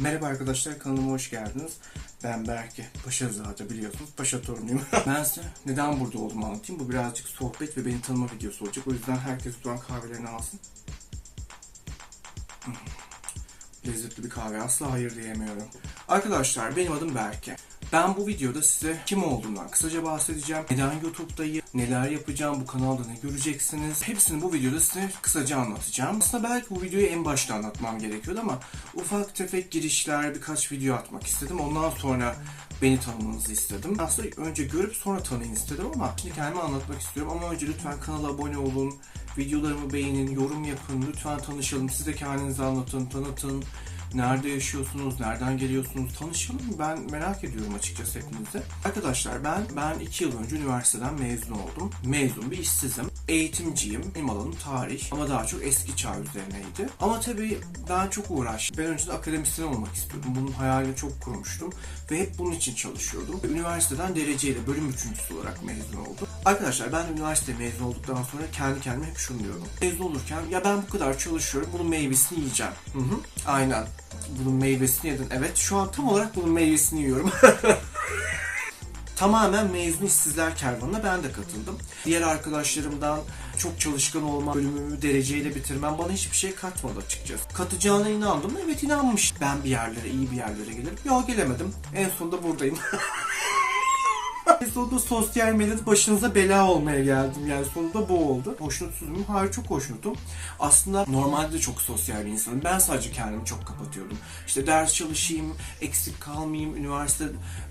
Merhaba arkadaşlar kanalıma hoş geldiniz. Ben Berke. Paşazade biliyorsunuz. Paşa torunuyum. ben size neden burada olduğumu anlatayım. Bu birazcık sohbet ve beni tanıma videosu olacak. O yüzden herkes lütfen kahvelerini alsın. Hmm. Lezzetli bir kahve asla hayır diyemiyorum. Arkadaşlar benim adım Berke. Ben bu videoda size kim olduğumdan kısaca bahsedeceğim. Neden YouTube'dayım, neler yapacağım, bu kanalda ne göreceksiniz. Hepsini bu videoda size kısaca anlatacağım. Aslında belki bu videoyu en başta anlatmam gerekiyordu ama ufak tefek girişler, birkaç video atmak istedim. Ondan sonra beni tanımanızı istedim. Aslında önce görüp sonra tanıyın istedim ama şimdi kendimi anlatmak istiyorum. Ama önce lütfen kanala abone olun, videolarımı beğenin, yorum yapın, lütfen tanışalım. Siz de kendinizi anlatın, tanıtın. Nerede yaşıyorsunuz? Nereden geliyorsunuz? Tanışalım. Ben merak ediyorum açıkçası hepinizi. Arkadaşlar ben ben iki yıl önce üniversiteden mezun oldum. Mezun bir işsizim. Eğitimciyim. Benim alanım tarih. Ama daha çok eski çağ üzerineydi. Ama tabii ben çok uğraştım. Ben önceden akademisyen olmak istiyordum. Bunun hayalini çok kurmuştum. Ve hep bunun için çalışıyordum. Üniversiteden dereceyle bölüm üçüncüsü olarak mezun oldum. Arkadaşlar ben üniversite mezun olduktan sonra kendi kendime hep şunu diyorum. Mezun olurken ya ben bu kadar çalışıyorum bunun meyvesini yiyeceğim. Hı hı. Aynen. Bunun meyvesini yedin. Evet şu an tam olarak bunun meyvesini yiyorum. Tamamen mezun işsizler kervanına ben de katıldım. Diğer arkadaşlarımdan çok çalışkan olma, bölümümü dereceyle bitirmem bana hiçbir şey katmadı açıkçası. Katacağına inandım. Evet inanmış. Ben bir yerlere, iyi bir yerlere gelirim. Yok gelemedim. En sonunda buradayım. Sonunda sosyal medyada başınıza bela olmaya geldim. Yani sonunda bu oldu. Hoşnutsuz muyum? Hayır çok hoşnutum. Aslında normalde de çok sosyal bir insanım. Ben sadece kendimi çok kapatıyordum. İşte ders çalışayım, eksik kalmayayım, üniversite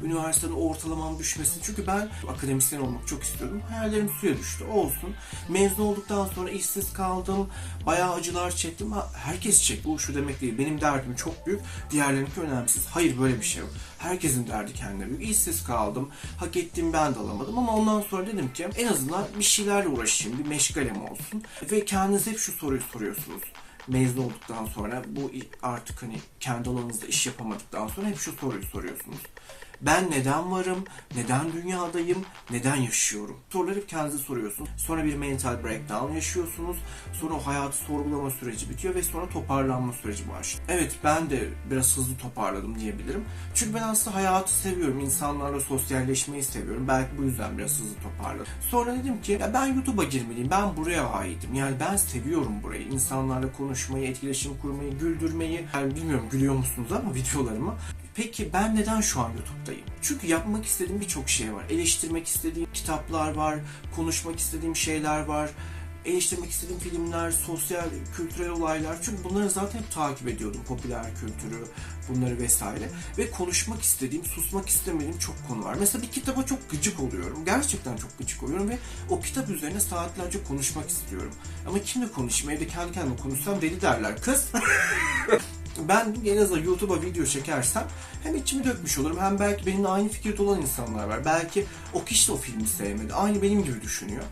üniversiteden ortalamam düşmesin. Çünkü ben akademisyen olmak çok istiyordum. Hayallerim suya düştü. Olsun. Mezun olduktan sonra işsiz kaldım. Bayağı acılar çektim. Herkes çekti. Bu şu demek değil. Benim derdim çok büyük. Diğerlerinki önemsiz. Hayır böyle bir şey yok. Herkesin derdi kendine büyük. İşsiz kaldım. Hak ettiğim ben de alamadım ama ondan sonra dedim ki en azından bir şeylerle uğraşayım. Bir meşgalem olsun. Ve kendinize hep şu soruyu soruyorsunuz. Mezun olduktan sonra bu artık hani kendi alanınızda iş yapamadıktan sonra hep şu soruyu soruyorsunuz. Ben neden varım? Neden dünyadayım? Neden yaşıyorum? Soruları hep kendinize soruyorsunuz. Sonra bir mental breakdown yaşıyorsunuz. Sonra o hayatı sorgulama süreci bitiyor ve sonra toparlanma süreci başlıyor. Evet ben de biraz hızlı toparladım diyebilirim. Çünkü ben aslında hayatı seviyorum. İnsanlarla sosyalleşmeyi seviyorum. Belki bu yüzden biraz hızlı toparladım. Sonra dedim ki ya ben YouTube'a girmeliyim. Ben buraya aitim. Yani ben seviyorum burayı. İnsanlarla konuşmayı, etkileşim kurmayı, güldürmeyi. Yani bilmiyorum gülüyor musunuz ama videolarıma. Peki ben neden şu an YouTube'dayım? Çünkü yapmak istediğim birçok şey var. Eleştirmek istediğim kitaplar var, konuşmak istediğim şeyler var. Eleştirmek istediğim filmler, sosyal, kültürel olaylar. Çünkü bunları zaten hep takip ediyordum. Popüler kültürü, bunları vesaire. Ve konuşmak istediğim, susmak istemediğim çok konu var. Mesela bir kitaba çok gıcık oluyorum. Gerçekten çok gıcık oluyorum ve o kitap üzerine saatlerce konuşmak istiyorum. Ama kimle konuşayım? Evde kendi kendime konuşsam deli derler. Kız ben en azından YouTube'a video çekersem hem içimi dökmüş olurum hem belki benimle aynı fikirde olan insanlar var. Belki o kişi de o filmi sevmedi. Aynı benim gibi düşünüyor.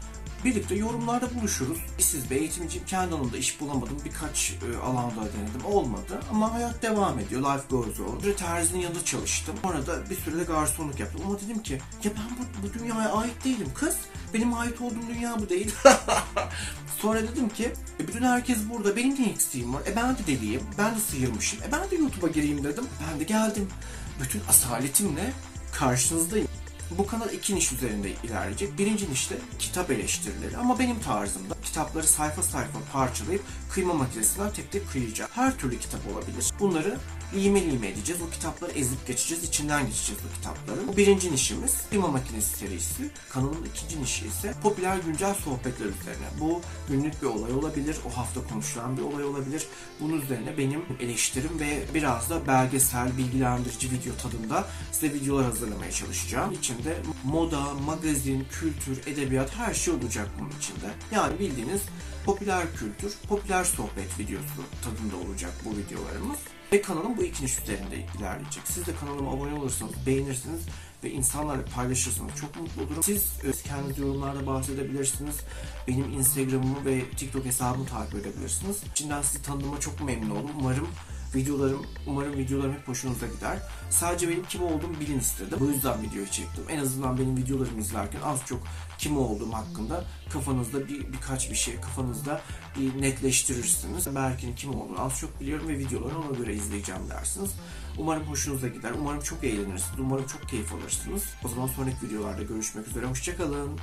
Birlikte yorumlarda buluşuruz. İşsiz bir eğitimciyim. Kendi alanımda iş bulamadım. Birkaç e, alanda denedim. Olmadı. Ama hayat devam ediyor. Life goes on. Bir terzinin yanında çalıştım. Sonra da bir süre de garsonluk yaptım. Ama dedim ki ya ben bu, bu dünyaya ait değilim kız. Benim ait olduğum dünya bu değil. Sonra dedim ki e, bütün herkes burada. Benim ne eksiğim var? E ben de deliyim. Ben de sıyırmışım. E ben de YouTube'a gireyim dedim. Ben de geldim. Bütün asaletimle karşınızdayım. Bu kanal iki niş üzerinde ilerleyecek. Birinci nişte kitap eleştirileri ama benim tarzımda kitapları sayfa sayfa parçalayıp kıyma makinesinden tek tek kıyacağım. Her türlü kitap olabilir. Bunları lime lime edeceğiz. O kitapları ezip geçeceğiz. içinden geçeceğiz bu kitapların. Bu birinci nişimiz kıyma makinesi serisi. Kanalın ikinci nişi ise popüler güncel sohbetler üzerine. Bu günlük bir olay olabilir. O hafta konuşulan bir olay olabilir. Bunun üzerine benim eleştirim ve biraz da belgesel, bilgilendirici video tadında size videolar hazırlamaya çalışacağım. İçinde moda, magazin, kültür, edebiyat her şey olacak bunun içinde. Yani bildiğiniz popüler kültür, popüler sohbet videosu tadında olacak bu videolarımız. Ve kanalım bu iki niş üzerinde ilerleyecek. Siz de kanalıma abone olursanız, beğenirsiniz ve insanlarla paylaşırsanız çok mutlu olurum. Siz e, kendiniz yorumlarda bahsedebilirsiniz. Benim Instagram'ımı ve TikTok hesabımı takip edebilirsiniz. İçinden sizi tanıdığıma çok memnun oldum. Umarım Videolarım, umarım videolarım hep hoşunuza gider. Sadece benim kim olduğumu bilin istedim. Bu yüzden videoyu çektim. En azından benim videolarımı izlerken az çok kim olduğum hakkında kafanızda bir birkaç bir şey kafanızda bir netleştirirsiniz. Berk'in kim olduğunu az çok biliyorum ve videolarını ona göre izleyeceğim dersiniz. Umarım hoşunuza gider. Umarım çok eğlenirsiniz. Umarım çok keyif alırsınız. O zaman sonraki videolarda görüşmek üzere. Hoşçakalın.